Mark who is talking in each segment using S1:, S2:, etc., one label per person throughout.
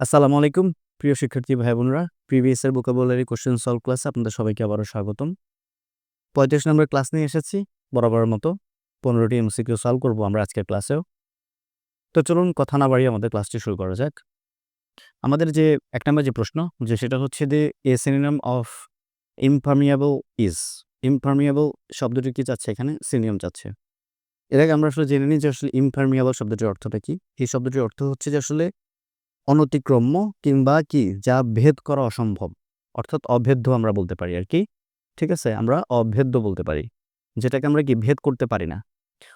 S1: আসসালামু আলাইকুম, প্রিয় শিক্ষার্থী ভাই বোনরা। প্রিভিয়াস এর ভোকাবুলারি কোশ্চেন সলভ ক্লাসে আপনাদের সবাইকে আবারও স্বাগতম। পঁয়ত্রিশ নম্বর ক্লাস নিয়ে এসেছি, বরাবরের মতো পনেরোটি এমসিকিউ সলভ করব আমরা আজকের ক্লাসেও তো চলুন কথা না বাড়িয়ে আমাদের ক্লাসটি শুরু করা যাক। আমাদের যে, এক নম্বর যে প্রশ্ন, যে সেটা হচ্ছে যে এ সিনিনাম অফ ইমপারমিয়াবল ইজ ইমপারমিয়াবল শব্দটি কি চাচ্ছে এখানে? সিনিয়ম চাচ্ছে এর আগে আমরা আসলে জেনে নিই যে আসলে ইমপারমিয়াবল শব্দটির অর্থটা কি। এই শব্দটির অর্থ হচ্ছে যে আসলে অনতিক্রম্য কিংবা কি, যা ভেদ করা অসম্ভব। অর্থাৎ অভেদ্য আমরা বলতে পারি আর কি। ঠিক আছে? আমরা অভেদ্য বলতে পারি। যেটাকে আমরা কি, ভেদ করতে পারি না।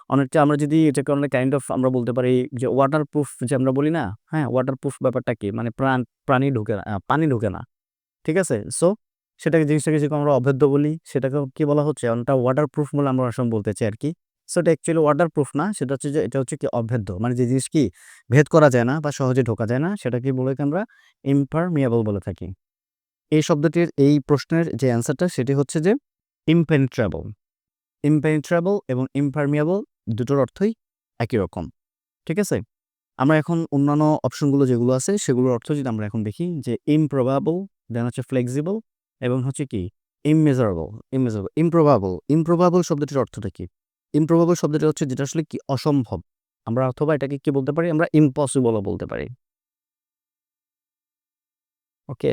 S1: অনেকটা আমরা যদি এটাকে অনেক কাইন্ড অফ আমরা বলতে পারি যে ওয়াটার প্রুফ যে আমরা বলি না হ্যাঁ? ওয়াটার প্রুফ ব্যাপারটা কি? মানে প্রাণ, প্রাণী ঢুকে না পানি ঢুকে না। ঠিক আছে? সো সেটাকে, জিনিসটাকে যদি আমরা অভেদ্য বলি সেটাকে কি বলা হচ্ছে? অনেকটা ওয়াটার প্রুফ বলে আমরা সময় বলতে চাই আর কি। সো এটা অ্যাকচুয়ালি ওয়াটার প্রুফ না। সেটা হচ্ছে যে, এটা হচ্ছে কি অভেদ্য। মানে যে জিনিস কি ভেদ করা যায় না বা সহজে ঢোকা যায় না, সেটা কি বলে আমরা ইমপারমিয়াবল বলে থাকি। এই শব্দটির, এই প্রশ্নের যে অ্যান্সারটা সেটি হচ্ছে যে ইমপেনিট্রেবল ইমপেনিট্রেবল এবং ইমপারমিয়াবল দুটোর অর্থই একই রকম। ঠিক আছে? আমরা এখন অন্যান্য অপশনগুলো যেগুলো আছে, সেগুলোর অর্থ যদি আমরা এখন দেখি, যে ইমপ্রবাবল দেন হচ্ছে ফ্লেক্সিবল এবং হচ্ছে কি ইমমেজারেবল ইমমেজারেবল ইমপ্রবাবল ইমপ্রবাবল শব্দটির অর্থটা কি? ইমপ্রবাবল শব্দটা হচ্ছে যেটা আসলে কি অসম্ভব। আমরা অথবা এটাকে কি বলতে পারি? আমরা ইম্পসিবলও বলতে পারি। ওকে,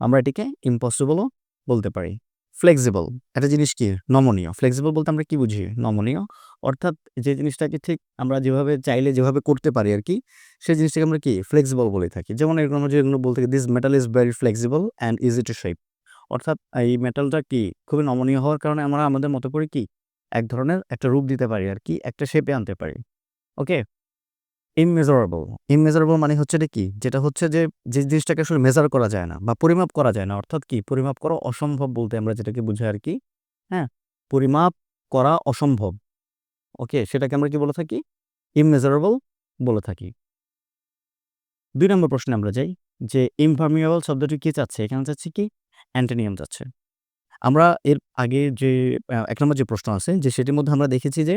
S1: আমরা এটিকে ইম্পসিবলও বলতে পারি। ফ্লেক্সিবল একটা জিনিস কি? নমনীয়। ফ্লেক্সিবল বলতে আমরা কি বুঝি? নমনীয়। অর্থাৎ যে জিনিসটাকে ঠিক আমরা যেভাবে চাইলে যেভাবে করতে পারি আর কি সেই জিনিসটাকে আমরা কি? ফ্লেক্সিবল বলে থাকি। যেমন এরকম যেগুলো বলতে this metal is very flexible and easy to shape অর্থাৎ এই মেটালটা কি? খুবই নমনীয় হওয়ার কারণে আমরা আমাদের মতো করে কি? এক ধরনের একটা রূপ দিতে পারি আর কি, একটা শেপে আনতে পারি। ওকে ইমমেজারেবল ইমমেজারেবল মানে হচ্ছে এটা কি? যেটা হচ্ছে যে যে জিনিসটাকে আসলে মেজার করা যায় না বা পরিমাপ করা যায় না। অর্থাৎ কি? পরিমাপ করা অসম্ভব বলতে আমরা যেটাকে বুঝাই আর কি। হ্যাঁ? পরিমাপ করা অসম্ভব। ওকে সেটাকে আমরা কি বলে থাকি? ইমমেজারেবল বলে থাকি। দুই নম্বর প্রশ্নে আমরা যাই। যে ইমপারমিয়েবল শব্দটি কি চাচ্ছে? এখানে চাচ্ছে কি? অ্যান্টোনিয়াম চাচ্ছে। আমরা এর আগে যে এক নম্বর যে প্রশ্ন আছে, যে সেটির মধ্যে আমরা দেখেছি যে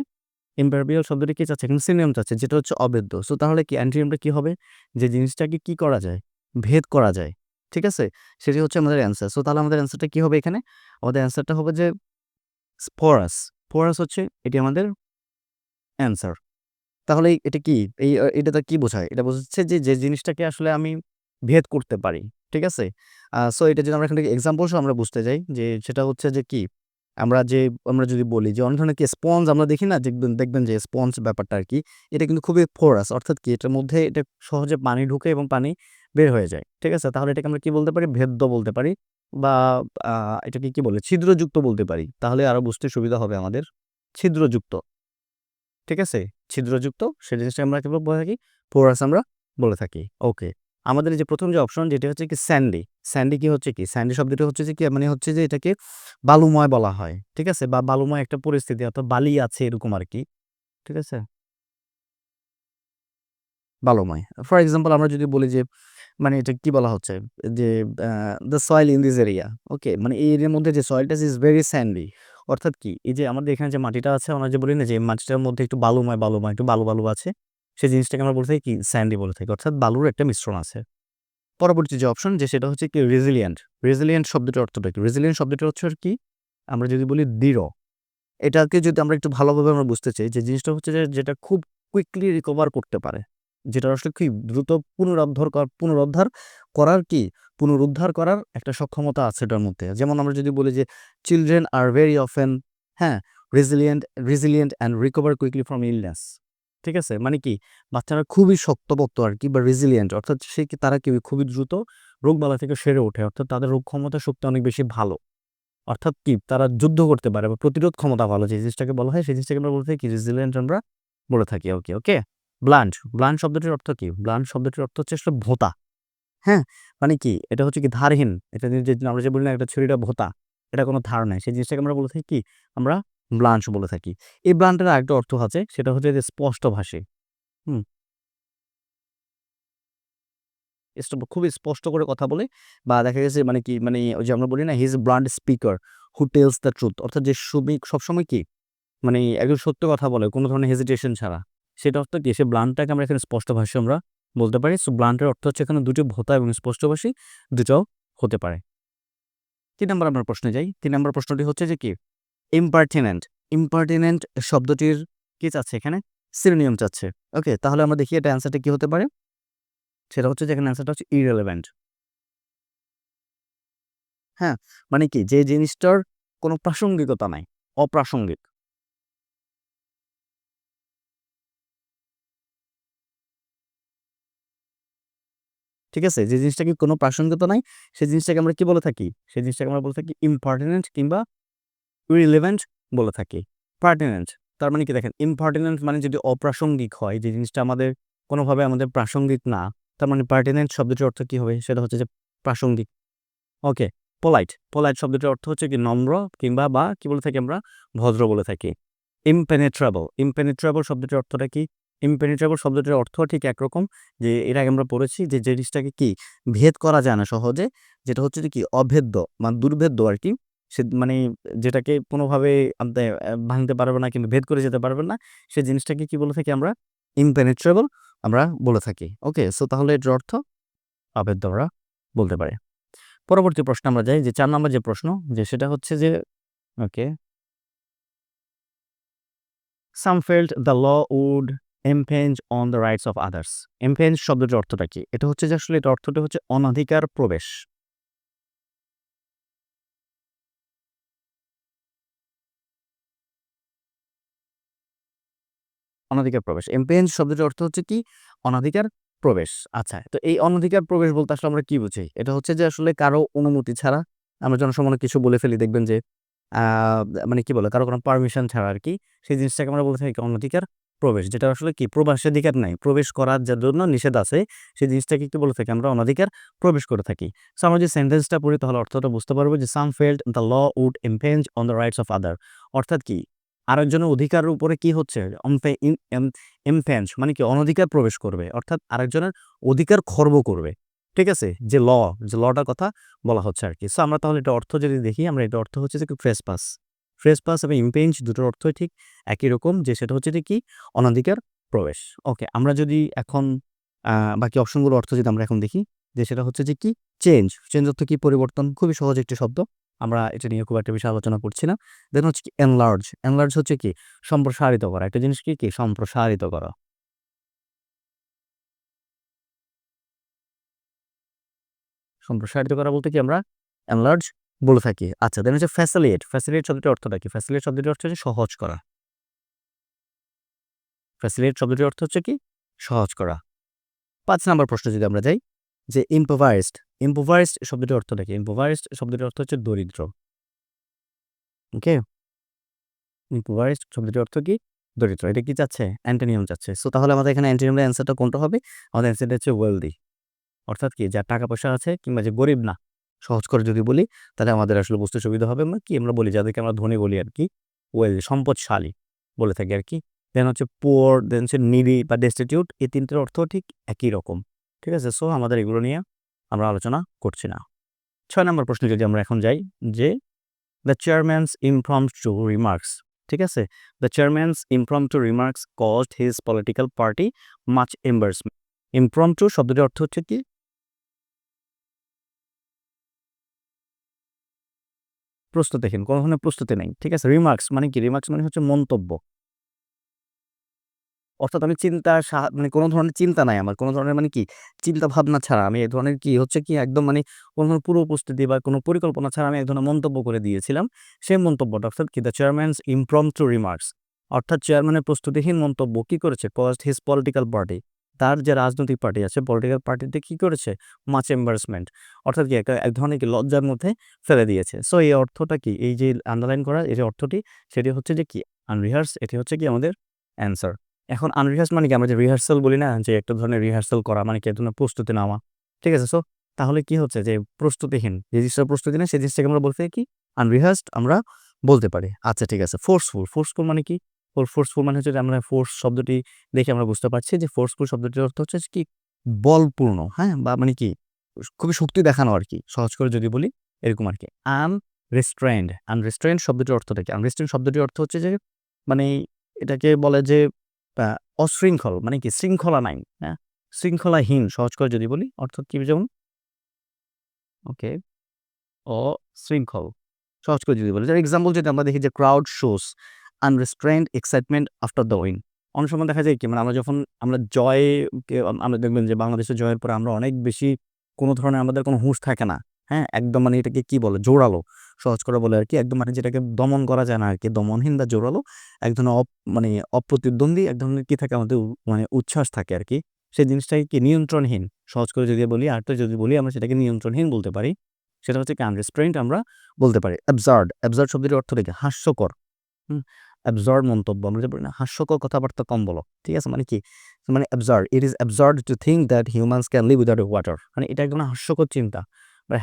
S1: ইম্পারমিয়েবল শব্দটি কি চাচ্ছে? এখানে সিনিয়ম চাচ্ছে, যেটা হচ্ছে অবেদ্য সো তাহলে কি অ্যান্টোনিয়ামটা কি হবে? যে জিনিসটাকে কি করা যায়? ভেদ করা যায়। ঠিক আছে? সেটি হচ্ছে আমাদের অ্যান্সার সো তাহলে আমাদের অ্যান্সারটা কি হবে এখানে? আমাদের অ্যান্সারটা হবে যে স্পোরাস স্পোরাস হচ্ছে এটি আমাদের অ্যান্সার তাহলে এটা কি? এই এটাতে কি বোঝায়? এটা বোঝাচ্ছে যে যে জিনিসটাকে আসলে আমি ভেদ করতে পারি। ঠিক আছে? সো এটা যদি আমরা এখান থেকে এক্সাম্পল সহ আমরা বুঝতে যাই যে সেটা হচ্ছে যে কি? আমরা যে, আমরা যদি বলি যে অনেক ধরনের কি স্পঞ্জ আমরা দেখি না? দেখবেন যে স্পঞ্জ ব্যাপারটা আর কি এটা কিন্তু খুবই ফোরাস অর্থাৎ কি এটার মধ্যে এটা সহজে পানি ঢুকে এবং পানি বের হয়ে যায়, ঠিক আছে? তাহলে এটাকে আমরা কি বলতে পারি? ভেদ্য বলতে পারি বা এটাকে কি বলে? ছিদ্রযুক্ত বলতে পারি। তাহলে আরও বুঝতে সুবিধা হবে আমাদের। ছিদ্রযুক্ত, ঠিক আছে? ছিদ্রযুক্ত সেই জিনিসটা আমরা কি বলে থাকি? ফোরাস আমরা বলে থাকি। ওকে আমাদের যে প্রথম যে অপশন যেটা হচ্ছে কি স্যান্ডি স্যান্ডি কি হচ্ছে কি? স্যান্ডি শব্দটা হচ্ছে যে কি? মানে হচ্ছে যে এটাকে বালুময় বলা হয়, ঠিক আছে? বা বালুময় একটা পরিস্থিতি অর্থাৎ বালি আছে এরকম আর কি ঠিক আছে? বালুময়। ফর এক্সাম্পল আমরা যদি বলি যে মানে এটা কি বলা হচ্ছে? যে the soil in this area okay মানে এই এরিয়ার মধ্যে যে সয়েলটা ইজ ভেরি স্যান্ডি অর্থাৎ কি? এই যে আমাদের এখানে যে মাটিটা আছে, আমরা যে বলি না যে মাটিটার মধ্যে একটু বালুময় বালুময়, একটু বালু বালু আছে সেই জিনিসটাকে আমরা বলে থাকি কি স্যান্ডি বলে থাকি। অর্থাৎ বালুর একটা মিশ্রণ আছে। পরবর্তী যে অপশন যে সেটা হচ্ছে কি রেজিলিয়েন্ট রেজিলিয়েন্ট শব্দটার অর্থটা কি? রেজিলিয়েন্ট শব্দটা হচ্ছে আর কি? আমরা যদি বলি দৃঢ়। এটাকে যদি আমরা একটু ভালোভাবে আমরা বুঝতে চাই যে জিনিসটা হচ্ছে যে যেটা খুব কুইকলি রিকভার করতে পারে। যেটা আসলে খুব দ্রুত পুনরুদ্ধার পুনরুদ্ধার করার কি? পুনরুদ্ধার করার একটা সক্ষমতা আছে এটার মধ্যে। যেমন আমরা যদি বলি যে চিলড্রেন আর ভেরি অফেন হ্যাঁ resilient resilient and recover quickly from illness ঠিক আছে? মানে কি? বাচ্চারা খুবই শক্তপোক্ত আর কি বা রেজিলিয়েন্ট অর্থাৎ সে কি, তারা কি খুবই দ্রুত রোগবালা থেকে সেরে ওঠে। অর্থাৎ তাদের রোগ ক্ষমতা শক্তি অনেক বেশি ভালো। অর্থাৎ কি? তারা যুদ্ধ করতে পারে বা প্রতিরোধ ক্ষমতা ভালো। যে জিনিসটাকে বলা হয়, সেই জিনিসটাকে আমরা বলতে কি রেজিলিয়েন্ট আমরা বলে থাকি। ওকে ওকে? ব্লান্ট ব্লান্ট শব্দটির অর্থ কি? ব্লান্ট শব্দটির অর্থ হচ্ছে ভোতা। হ্যাঁ? মানে কি? এটা হচ্ছে কি ধারহীন। এটা আমরা যে বলি না, একটা ছুরিটা ভোতা। এটা কোনো ধার নাই। সেই জিনিসটাকে আমরা বলে থাকি কি? আমরা ব্লান্ট বলে থাকি। এই ব্লান্টের আরেকটা অর্থ আছে, সেটা হচ্ছে যে স্পষ্ট ভাষী হুম। খুবই স্পষ্ট করে কথা বলে বা দেখা গেছে মানে কি মানে ওই যে আমরা বলি না his blunt speaker who tells the truth অর্থাৎ যে সুমি সবসময় কি মানে একদম সত্য কথা বলে, কোনো ধরনের হেজিটেশন ছাড়া। সেটা অর্থ কি, সে ব্লান্টটাকে আমরা এখানে স্পষ্ট ভাষায় আমরা বলতে পারি। সো ব্লান্টের অর্থ হচ্ছে এখানে দুটো ভোতা এবং স্পষ্টভাষী দুটো হতে পারে। তিন নম্বর আমরা প্রশ্নে যাই। তিন নম্বর প্রশ্নটি হচ্ছে যে কি ইম্পার্টিনেন্ট ইম্পার্টিনেন্ট শব্দটির কি চাচ্ছে এখানে? সিনোনিয়াম চাচ্ছে। ওকে তাহলে আমরা দেখি এটা অ্যান্সারটা কি হতে পারে? সেটা হচ্ছে যে এখানে অ্যান্সারটা হচ্ছে ইরেলেভেন্ট হ্যাঁ মানে কি? যে জিনিসটার কোনো প্রাসঙ্গিকতা নাই, অপ্রাসঙ্গিক। ঠিক আছে? যে জিনিসটা কি কোনো প্রাসঙ্গিকতা নাই সেই জিনিসটাকে আমরা কি বলে থাকি? সেই জিনিসটাকে আমরা বলে থাকি ইম্পার্টিনেন্ট কিংবা রিলেভেন্ট বলে থাকি। পার্টিনেন্ট তার মানে কি দেখেন ইম্পার্টিনেন্ট মানে যদি অপ্রাসঙ্গিক হয়, যে জিনিসটা আমাদের কোনোভাবে আমাদের প্রাসঙ্গিক না, তার মানে পার্টিনেন্ট শব্দটির অর্থ কি হবে? সেটা হচ্ছে যে প্রাসঙ্গিক। ওকে পোলাইট পোলাইট শব্দটির অর্থ হচ্ছে কি নম্র কিংবা বা কি বলে থাকি আমরা? ভদ্র বলে থাকি। ইমপেনেট্রাবল ইমপেনেট্রাবল শব্দটির অর্থটা কি? ইমপেনেট্রাবল শব্দটির অর্থ ঠিক একরকম, যে এর আগে আমরা পড়েছি যে জিনিসটাকে কি? ভেদ করা যায় না সহজে, যেটা হচ্ছে কি? অভেদ্য মানে দুর্ভেদ্য আর কি। সে মানে যেটাকে কোনোভাবে ভাঙতে পারবে না কিন্তু ভেদ করে যেতে পারবেন না, সে জিনিসটাকে কি বলে থাকি আমরা? ইমপেনেট্রেবল আমরা বলে থাকি। ওকে সো তাহলে এটার অর্থ? অভেদ্য আমরা বলতে পারি। পরবর্তী প্রশ্ন আমরা যাই, যে চার নম্বর যে প্রশ্ন, যে সেটা হচ্ছে যে, okay. Some felt the law would infringe on the rights of others infringe শব্দটির অর্থটা কি? এটা হচ্ছে যে আসলে এটা অর্থটা হচ্ছে অনাধিকার প্রবেশ। অনাধিকার প্রবেশ। এমপেঞ্জ শব্দটির অর্থ হচ্ছে কি? অনাধিকার প্রবেশ। আচ্ছা তো এই অনধিকার প্রবেশ বলতে আসলে আমরা কি বুঝি? এটা হচ্ছে যে আসলে কারও অনুমতি ছাড়া আমরা জনসামান্য কিছু বলে ফেলি, দেখবেন যে মানে কি বলে, কারও কোনো পারমিশন ছাড়া আর কি সেই জিনিসটাকে আমরা বলতে থাকি অনধিকার প্রবেশ। যেটা আসলে কি? প্রবেশাধিকার নাই। প্রবেশ করার যার জন্য নিষেধ আছে, সেই জিনিসটাকে কি বলে থাকি, আমরা অনধিকার প্রবেশ করে থাকি। সো আমরা যে সেন্টেন্সটা পড়ি, তাহলে অর্থটা বুঝতে পারব যে some felt the law would infringe on the rights of other অর্থাৎ কি? আরেকজনের অধিকারের উপরে কি হচ্ছে? এমফেন্স মানে কি? অনধিকার প্রবেশ করবে। অর্থাৎ আরেকজনের অধিকার খর্ব করবে। ঠিক আছে? যে ল, যে লটার কথা বলা হচ্ছে আর কি সো আমরা তাহলে এটা অর্থ যদি দেখি, আমরা এটা অর্থ হচ্ছে যে ফ্রেস পাস ফ্রেস পাস এবং ইম্পেঞ্চ দুটোর অর্থই ঠিক একই রকম, যে সেটা হচ্ছে কি? অনধিকার প্রবেশ। ওকে আমরা যদি এখন বাকি অপশনগুলো অর্থ যদি আমরা এখন দেখি, যে সেটা হচ্ছে যে কি? চেঞ্জ চেঞ্জ অর্থ কি? পরিবর্তন। খুবই সহজ একটি শব্দ। আমরা এটা নিয়ে খুব একটা বেশি আলোচনা করছি না। দেন হচ্ছে কি এনলার্জ এনলার্জ হচ্ছে কি? সম্প্রসারিত করা। একটা জিনিস কি? সম্প্রসারিত করা। সম্প্রসারিত করা বলতে কি আমরা? এনলার্জ বলে থাকি। আচ্ছা দেন হচ্ছে ফ্যাসিলিয়েট ফ্যাসিলিয়েট শব্দটির অর্থটা কি? ফ্যাসিলিয়েট শব্দটির অর্থ হচ্ছে সহজ করা। ফ্যাসিলিয়েট শব্দটির অর্থ হচ্ছে কি? সহজ করা। পাঁচ নাম্বার প্রশ্ন যদি আমরা যাই। যে ইম্পোভাইজড ইম্পোভাইজড শব্দটির অর্থটা কি ইম্পোভাইজড শব্দটির অর্থ হচ্ছে দরিদ্র। ওকে ইম্পোভাইজড শব্দটির অর্থ কি? দরিদ্র। এটা কি যাচ্ছে? অ্যান্টোনিয়াম যাচ্ছে। সো তাহলে আমাদের এখানে অ্যান্টোনিয়ামের অ্যান্সারটা কোনটা হবে? আমাদের অ্যান্সারটা হচ্ছে ওয়েলদি অর্থাৎ কি? যার টাকা পয়সা আছে কিংবা যে গরিব না, সহজ করে যদি বলি, তাহলে আমাদের আসলে বুঝতে সুবিধা হবে। আমরা কি? আমরা বলি যাদেরকে আমরা ধনী বলি আর কি। ওয়েল সম্পদশালী বলে থাকি আর কি। দেন হচ্ছে পোর দেন হচ্ছে নিডি বা ডেস্টিটিউট এই তিনটের অর্থ ঠিক একই রকম। ঠিক আছে? সো আমাদের এগুলো নিয়ে আমরা আলোচনা করছি না। ছয় নম্বর প্রশ্নে যদি আমরা এখন যাই যে the chairman's impromptu remarks ঠিক আছে? The chairman's impromptu remarks caused his political party much embarrassment impromptu শব্দটির অর্থ হচ্ছে কি? প্রস্তুত দেখেন, কোনো ধরনের প্রস্তুতি নেই, ঠিক আছে? রিমার্কস মানে কি? রিমার্কস মানে হচ্ছে মন্তব্য। অর্থাৎ আমি চিন্তা মানে কোনো ধরনের চিন্তা নাই আমার। কোনো ধরনের মানে কি? চিন্তা ভাবনা ছাড়া আমি এক ধরনের কি হচ্ছে কি একদম মানে কোনো ধরনের পুরো উপস্থিতি বা কোনো পরিকল্পনা ছাড়া আমি এক ধরনের মন্তব্য করে দিয়েছিলাম। সেই মন্তব্যটা অর্থাৎ কি? The chairman's impromptu remarks অর্থাৎ চেয়ারম্যানের প্রস্তুতিহীন মন্তব্য কি করেছে? কস্ট হিজ পলিটিক্যাল পার্টি তার যে রাজনৈতিক পার্টি আছে পলিটিক্যাল পার্টিতে কি করেছে? মাচ এম্বার্সমেন্ট অর্থাৎ কি? এক ধরনের কি? লজ্জার মধ্যে ফেলে দিয়েছে। সো এই অর্থটা কি? এই যে আন্ডারলাইন করা, এই যে অর্থটি, সেটি হচ্ছে যে কি? আনরিহার্স এটি হচ্ছে কি আমাদের অ্যান্সার এখন আনরিহার্স মানে কি? আমরা যে রিহার্সাল বলি না, যে একটা ধরনের রিহার্সাল করা মানে কি? এক ধরনের প্রস্তুতি নেওয়া। ঠিক আছে? সো তাহলে কি হচ্ছে যে প্রস্তুতিহীন, যে জিনিসটা প্রস্তুতি নেই, সেই জিনিসটাকে আমরা বলতে কি? আনরিহার্সড আমরা বলতে পারি। আচ্ছা ঠিক আছে। ফোর্সফুল ফোর্সফুল মানে কি? ফোর ফোর্সফুল মানে হচ্ছে আমরা ফোর্স শব্দটি দেখে আমরা বুঝতে পারছি যে ফোর্সফুল শব্দটির অর্থ হচ্ছে কি? বলপূর্ণ হ্যাঁ? বা মানে কি? খুবই শক্তি দেখানো আর কি। সহজ করে যদি বলি, এরকম আর কি। আন রেস্টুরেন্ট আনরেস্টুরেন্ট শব্দটির অর্থটা কি? আনরেস্টুরেন্ট শব্দটির অর্থ হচ্ছে যে মানে এটাকে বলে যে অশৃঙ্খল মানে কি শৃঙ্খলা নাই হ্যাঁ? শৃঙ্খলাহীন, সহজ করে যদি বলি, অর্থাৎ কি যেমন? ওকে, অশৃঙ্খল, সহজ করে যদি বলি। যার এক্সাম্পল যদি আমরা দেখি যে crowd shows unrestrained excitement after the win অনেক সময় দেখা যায় কি মানে আমরা যখন আমরা জয় আমরা দেখবেন যে বাংলাদেশের জয়ের পরে আমরা অনেক বেশি কোনো ধরনের আমাদের কোনো হুঁশ থাকে না। হ্যাঁ? একদম মানে এটাকে কি বলে? জোরালো। সহজ করে বলে আর কি একদম মানে যেটাকে দমন করা যায় না আর কি দমনহীন বা জোরালো, এক ধরনের অপ মানে অপ্রতিদ্বন্দ্বী, এক ধরনের কি থাকে আমাদের মানে উচ্ছ্বাস থাকে আর কি সেই জিনিসটাকে কি? নিয়ন্ত্রণহীন। সহজ করে যদি বলি, আর তো যদি বলি, আমরা সেটাকে নিয়ন্ত্রণহীন বলতে পারি। সেটা হচ্ছে কি? আনরেস্ট্রেন্ট আমরা বলতে পারি। অ্যাবজার্ড অ্যাবজার্ড শব্দটির অর্থ দেখে হাস্যকর। অ্যাবজার্ড মন্তব্য। আমরা যে বলি না, হাস্যকর কথাবার্তা কম বলো। ঠিক আছে? মানে কি? মানে absurd it is absurd to think that humans can live without water মানে এটা একদম হাস্যকর চিন্তা।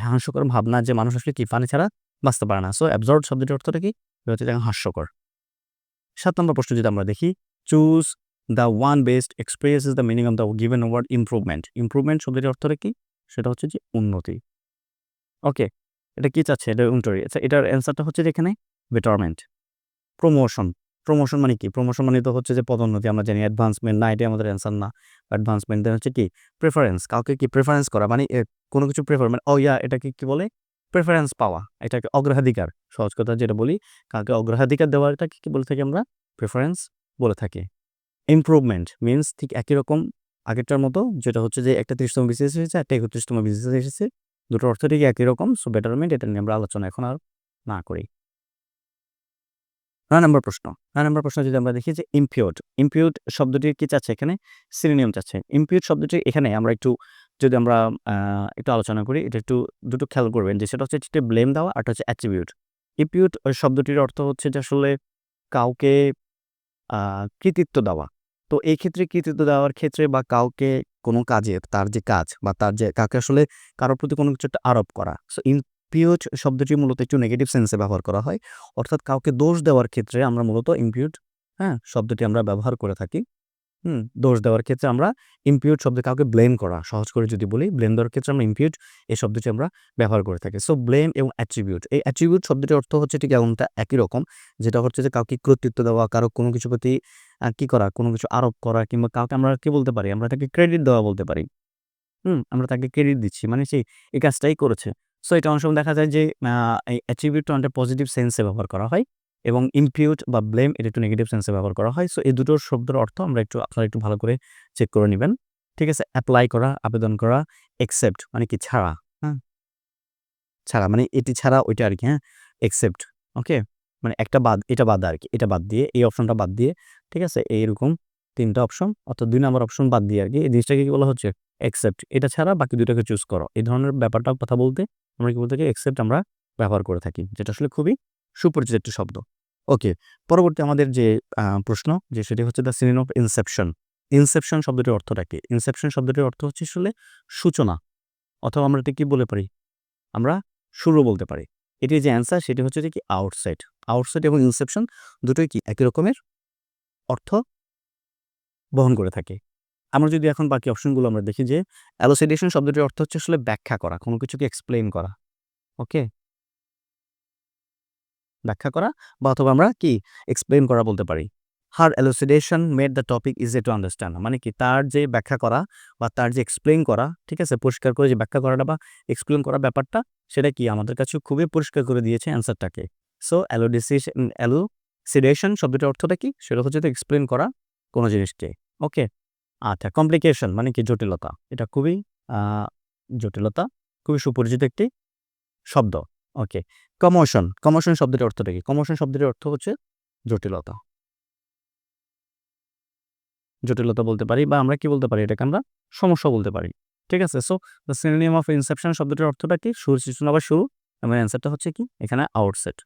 S1: হাস্যকর ভাবনা যে মানুষ আসলে কি পানি ছাড়া বাঁচতে পারে না। সো অ্যাবজার্ড শব্দটির অর্থটা কি? হচ্ছে হাস্যকর। সাত নম্বর প্রশ্ন যদি আমরা দেখি choose the one best express is the meaning of the given word improvement improvement শব্দটির অর্থটা কি? সেটা হচ্ছে যে উন্নতি। ওকে এটা কি চাচ্ছে? এটা উন্নতি আচ্ছা এটার অ্যান্সারটা হচ্ছে যে এখানে বেটারমেন্ট প্রমোশন প্রমোশন মানে কি? প্রমোশন মানে তো হচ্ছে যে পদোন্নতি। আমরা জানি অ্যাডভান্সমেন্ট না, এটাই আমাদের অ্যান্সার না। অ্যাডভান্সমেন্ট হচ্ছে কি? প্রেফারেন্স কাউকে কি প্রেফারেন্স করা? মানে কোনো কিছু প্রেফার মানে ও ইয়া এটাকে কি বলে? প্রেফারেন্স পাওয়া। এটাকে অগ্রাধিকার। সহজ কথা যেটা বলি, কাউকে অগ্রাধিকার দেওয়া এটাকে কি বলে থাকি আমরা? প্রেফারেন্স বলে থাকি। ইমপ্রুভমেন্ট মিনস ঠিক একই রকম আগেরটার মতো, যেটা হচ্ছে যে একটা ত্রিশতম বিসিএস এসেছে একটা একত্রিশতম বিসিএস এসেছে। দুটো অর্থ ঠিক একই রকম সো বেটারমেন্ট এটা নিয়ে আমরা আলোচনা এখন আর না করি। নয় নম্বর প্রশ্ন। নয় নম্বর প্রশ্ন যদি আমরা দেখি যে ইম্পিউট ইম্পিউট শব্দটির কি চাচ্ছে এখানে? সিনোনিয়াম চাচ্ছে। ইম্পিউট শব্দটি এখানে আমরা একটু, যদি আমরা একটু আলোচনা করি, এটা একটু দুটো খেয়াল করবেন যে সেটা হচ্ছে ব্লেম দেওয়া আর হচ্ছে অ্যাট্রিবিউট ইম্পিউট শব্দটির অর্থ হচ্ছে যে আসলে কাউকে কৃতিত্ব দেওয়া। তো এই ক্ষেত্রে কৃতিত্ব দেওয়ার ক্ষেত্রে বা কাউকে কোনো কাজে, তার যে কাজ বা তার যে, কাউকে আসলে কারোর প্রতি কোনো কিছু একটা আরোপ করা। সো ইম্পিউট শব্দটি মূলত একটু নেগেটিভ সেন্সে ব্যবহার করা হয়। অর্থাৎ কাউকে দোষ দেওয়ার ক্ষেত্রে আমরা মূলত ইম্পিউট হ্যাঁ শব্দটি আমরা ব্যবহার করে থাকি। হুম, দোষ দেওয়ার ক্ষেত্রে আমরা ইম্পিউট শব্দ কাউকে ব্লেম করা, সহজ করে যদি বলি ব্লেম দেওয়ার ক্ষেত্রে আমরা ইম্পিউট এই শব্দটি আমরা ব্যবহার করে থাকি। সো ব্লেম এবং অ্যাট্রিবিউট এই অ্যাট্রিবিউট শব্দটির অর্থ হচ্ছে ঠিক এমনটা একই রকম, যেটা হচ্ছে যে কাউকে কর্তৃত্ব দেওয়া, কারও কোনো কিছু প্রতি কী করা, কোনো কিছু আরোপ করা, কিংবা কাউকে আমরা কি বলতে পারি, আমরা তাকে ক্রেডিট দেওয়া বলতে পারি। হুম, আমরা তাকে ক্রেডিট দিচ্ছি মানে সেই, এই কাজটাই করেছে। সো এটা অনেক সময় দেখা যায় যে এই অ্যাট্রিবিউটটা অনেকটা পজিটিভ সেন্সে ব্যবহার করা হয় এবং ইম্পিউট বা ব্লেম এটা একটু নেগেটিভ সেন্সে ব্যবহার করা হয়। সো এই দুটোর শব্দের অর্থ আমরা একটু, আপনারা একটু ভালো করে চেক করে নেবেন। ঠিক আছে? অ্যাপ্লাই করা, আবেদন করা একসেপ্ট মানে কি ছাড়া হ্যাঁ? ছাড়া মানে এটি ছাড়া ওইটা আর কি হ্যাঁ? একসেপ্ট ওকে মানে একটা বাদ, এটা বাদ আর কি, এটা বাদ দিয়ে, এই অপশনটা বাদ দিয়ে, ঠিক আছে? এইরকম তিনটা অপশন অর্থাৎ দুই নম্বর অপশন বাদ দিয়ে আর কি। এই জিনিসটাকে কি বলা হচ্ছে? একসেপ্ট এটা ছাড়া বাকি দুইটাকে চুজ করো। এই ধরনের ব্যাপারটা কথা বলতে আমরা কি বলতে থাকি একসেপ্ট আমরা ব্যবহার করে থাকি, যেটা আসলে খুবই সুপরিচিত একটি শব্দ। ওকে, পরবর্তী আমাদের যে প্রশ্ন, যে সেটি হচ্ছে the synonym of inception inception শব্দটির অর্থটা কি? ইনসেপশন শব্দটির অর্থ হচ্ছে আসলে সূচনা, অথবা আমরা এটি কি বলে পারি? আমরা শুরু বলতে পারি। এটি যে অ্যান্সার সেটি হচ্ছে যে কি? আউটসাইড আউটসাইড এবং ইনসেপশন দুটোই কি? একই রকমের অর্থ বহন করে থাকে। আমরা যদি এখন বাকি অপশনগুলো আমরা দেখি যে অ্যালোসিডেশন শব্দটির অর্থ হচ্ছে আসলে ব্যাখ্যা করা, কোনো কিছুকে এক্সপ্লেন করা ওকে ব্যাখ্যা করা বা অথবা আমরা কি এক্সপ্লেন করা বলতে পারি? Her elucidation made the topic is to understand মানে কি তার যে ব্যাখ্যা করা বা তার যে এক্সপ্লেন করা, ঠিক আছে? পরিষ্কার করে যে ব্যাখ্যা করাটা বা এক্সপ্লেন করা ব্যাপারটা, সেটা কি আমাদের কাছে খুবই পরিষ্কার করে দিয়েছে অ্যান্সারটাকে সো অ্যালোডিসিশন অ্যালোসিডেশন শব্দটির অর্থটা কি? সেটা হচ্ছে তো এক্সপ্লেন করা কোনো জিনিসকে ওকে আচ্ছা কমপ্লিকেশন মানে কি? জটিলতা। এটা খুবই জটিলতা, খুবই সুপরিচিত একটি শব্দ। ওকে। কমোশন কমোশন শব্দটির অর্থটা কি? কমোশন শব্দটির অর্থ হচ্ছে জটিলতা। জটিলতা বলতে পারি বা আমরা কি বলতে পারি? এটাকে আমরা সমস্যা বলতে পারি। ঠিক আছে? So the synonym of inception শব্দটির অর্থটা কি? শুরু বা শুরু, এবং অ্যান্সারটা হচ্ছে কি? এখানে আউটসেট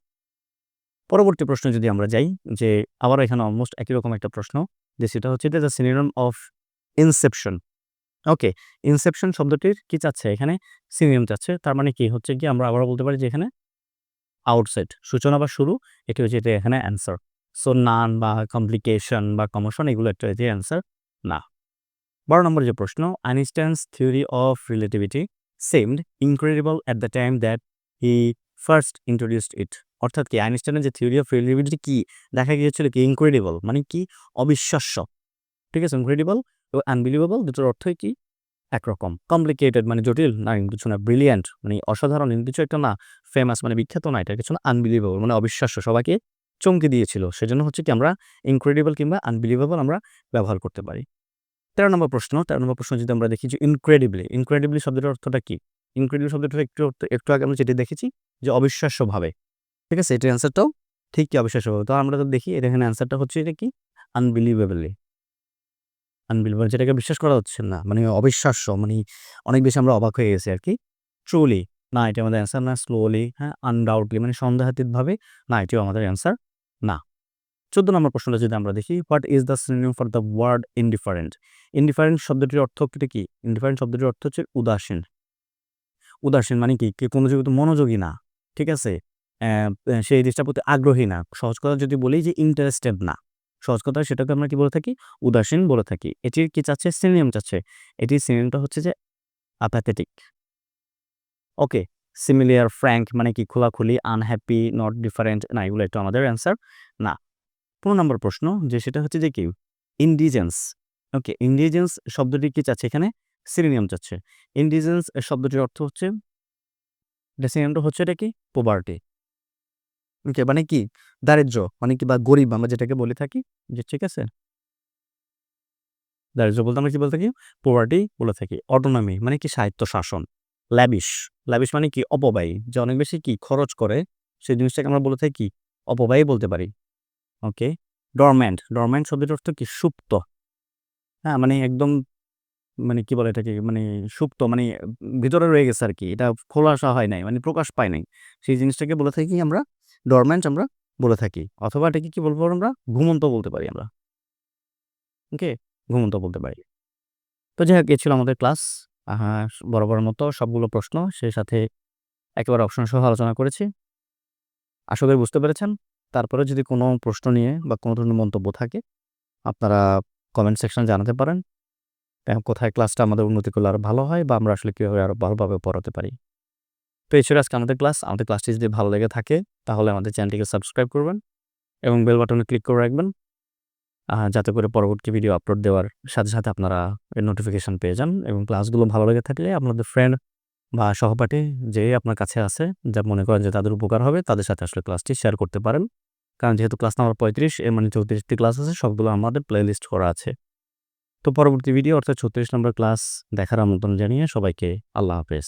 S1: পরবর্তী প্রশ্ন যদি আমরা যাই, যে আবার এখানে অলমোস্ট একই রকম একটা প্রশ্ন, যে সেটা হচ্ছে the synonym of inception. Okay, inception শব্দটির কি চাচ্ছে? এখানে সিনোনিয়াম চাচ্ছে। তার মানে কি? হচ্ছে কি আমরা আবার বলতে পারি যে এখানে আউটসেট সূচনা বা শুরু, এটি হচ্ছে এটা এখানে অ্যান্সার সো নান বা কমপ্লিকেশন বা কমোশন এগুলো একটা যে অ্যান্সার না। বারো নম্বর যে প্রশ্ন Einstein's theory of relativity seemed incredible at the time that he first introduced it অর্থাৎ কি? আইনস্টাইনের যে থিওরি অফ রিলেটিভিটি কি? দেখা গিয়েছিল কি? ইনক্রেডিবল মানে কি? অবিশ্বাস্য। ঠিক আছে? ইনক্রেডিবল তো আনবিলিভেবল দুটোর অর্থই কি? একরকম। কমপ্লিকেটেড মানে জটিল, না কিছু না ব্রিলিয়ান্ট মানে অসাধারণ কিছু একটা না ফেমাস মানে বিখ্যাত না এটা কিছু না আনবিলিভেবল মানে অবিশ্বাস্য, সবাইকে চমকে দিয়েছিল। সেজন্য হচ্ছে কি আমরা ইনক্রেডিবল কিংবা আনবিলিভেবল আমরা ব্যবহার করতে পারি। তেরো নম্বর প্রশ্ন, তেরো নম্বর প্রশ্ন যদি আমরা দেখি যে ইনক্রেডিবলি ইনক্রেডিবলি শব্দটার অর্থটা কি? ইনক্রেডিবল শব্দটা একটু একটু আগে আমরা যেটা দেখেছি যে অবিশ্বাস্যভাবে। ঠিক আছে? এটার অ্যান্সারটাও ঠিক কি অবিশ্বাস্যভাবে? তো আমরা তো দেখি এটা এখানে অ্যান্সারটা হচ্ছে এটা কি? আনবিলিভেবলি আনবিলিভেবল যেটাকে বিশ্বাস করা হচ্ছে না। মানে অবিশ্বাস্য মানে অনেক বেশি আমরা অবাক হয়ে গেছি আর কি ট্রুলি না এটা আমাদের অ্যান্সার না স্লোলি হ্যাঁ আনডাউটলি মানে সন্দেহাতীতভাবে, না, এটিও আমাদের অ্যান্সার না। চোদ্দ নম্বর প্রশ্নটা যদি আমরা দেখি what is the synonym for the word indifferent indifferent শব্দটির অর্থ কি? ইনডিফারেন্ট শব্দটির অর্থ হচ্ছে উদাসীন। উদাসীন মানে কি? কি, কোনো যেহেতু মনোযোগী না, ঠিক আছে? সেই জিনিসটার প্রতি আগ্রহী না। সহজ কথা যদি বলি যে ইন্টারেস্টেড না। সহজ কথা সেটাকে আমরা কি বলে থাকি? উদাসীন বলে থাকি। এটির কি চাচ্ছে? সিনিয়ম চাচ্ছে। এটির সিনিয়মটা হচ্ছে যে অ্যাপাথেটিক ওকে সিমিলিয়ার ফ্র্যাঙ্ক মানে কি? খোলাখুলি আনহ্যাপি নট ডিফারেন্ট না, এগুলো একটু আমাদের অ্যান্সার না। পনেরো নম্বর প্রশ্ন যে সেটা হচ্ছে যে কি? ইন্ডিজেন্স ওকে ইন্ডিজেন্স শব্দটি কি চাচ্ছে এখানে? সিনিয়ম চাচ্ছে। ইন্ডিজেন্স শব্দটির অর্থ হচ্ছে, এটা সিনিয়মটা হচ্ছে এটা কি? পোভার্টি ওকে মানে কি? দারিদ্র্য মানে কি বা গরিব আমরা যেটাকে বলে থাকি, যে ঠিক আছে? দারিদ্র্য বলতে আমরা কি বলে থাকি? পোভার্টি বলে থাকি। অটোনমি মানে কি? সাহিত্য শাসন। ল্যাবিশ ল্যাবিশ মানে কি? অপব্যয়। যে অনেক বেশি কি? খরচ করে, সেই জিনিসটাকে আমরা বলে থাকি অপব্যয় বলতে পারি। ওকে? ডরম্যান্ট ডরম্যান্ট শব্দটির অর্থ কি? সুপ্ত। হ্যাঁ মানে একদম মানে কি বলে এটাকে? মানে সুপ্ত মানে ভিতরে রয়ে গেছে আর কি। এটা খোলাসা হয় নাই মানে প্রকাশ পায় নাই। সেই জিনিসটাকে বলে থাকি আমরা? ডরম্যান্ট আমরা বলে থাকি। অথবা এটাকে কি বলব আমরা? ঘুমন্ত বলতে পারি আমরা। ওকে ঘুমন্ত বলতে পারি। তো যাই হোক ছিল আমাদের ক্লাস বরাবর মতো সবগুলো প্রশ্ন সেই সাথে একেবারে অপশন সহ আলোচনা করেছি। আশা করি বুঝতে পেরেছেন। তারপরে যদি কোনো প্রশ্ন নিয়ে বা কোনো ধরনের মন্তব্য থাকে, আপনারা কমেন্ট সেকশনে জানাতে পারেন। কোথায় ক্লাসটা আমাদের উন্নতি করলে আরও ভালো হয় বা আমরা আসলে কীভাবে আরও ভালোভাবে পড়াতে পারি। তো এই ছিল আজকে আমাদের ক্লাস। আমাদের ক্লাসটি যদি ভালো লেগে থাকে, তাহলে আমাদের চ্যানেলটিকে সাবস্ক্রাইব করবেন এবং বেল বাটনে ক্লিক করে রাখবেন। যাতে করে পরবর্তী ভিডিও আপলোড দেওয়ার সাথে সাথে আপনারা নোটিফিকেশান পেয়ে যান এবং ক্লাসগুলো ভালো লেগে থাকলে আপনাদের ফ্রেন্ড বা সহপাঠী যে আপনার কাছে আছে, যা মনে করেন যে তাদের উপকার হবে, তাদের সাথে আসলে ক্লাসটি শেয়ার করতে পারেন। কারণ যেহেতু ক্লাস নাম্বার পঁয়ত্রিশ, এর মানে চৌত্রিশটি ক্লাস আছে, সবগুলো আমাদের প্লেলিস্ট করা আছে। তো পরবর্তী ভিডিও অর্থাৎ ছত্রিশ নম্বর ক্লাস দেখার আমন্ত্রণ জানিয়ে সবাইকে আল্লাহ হাফেজ।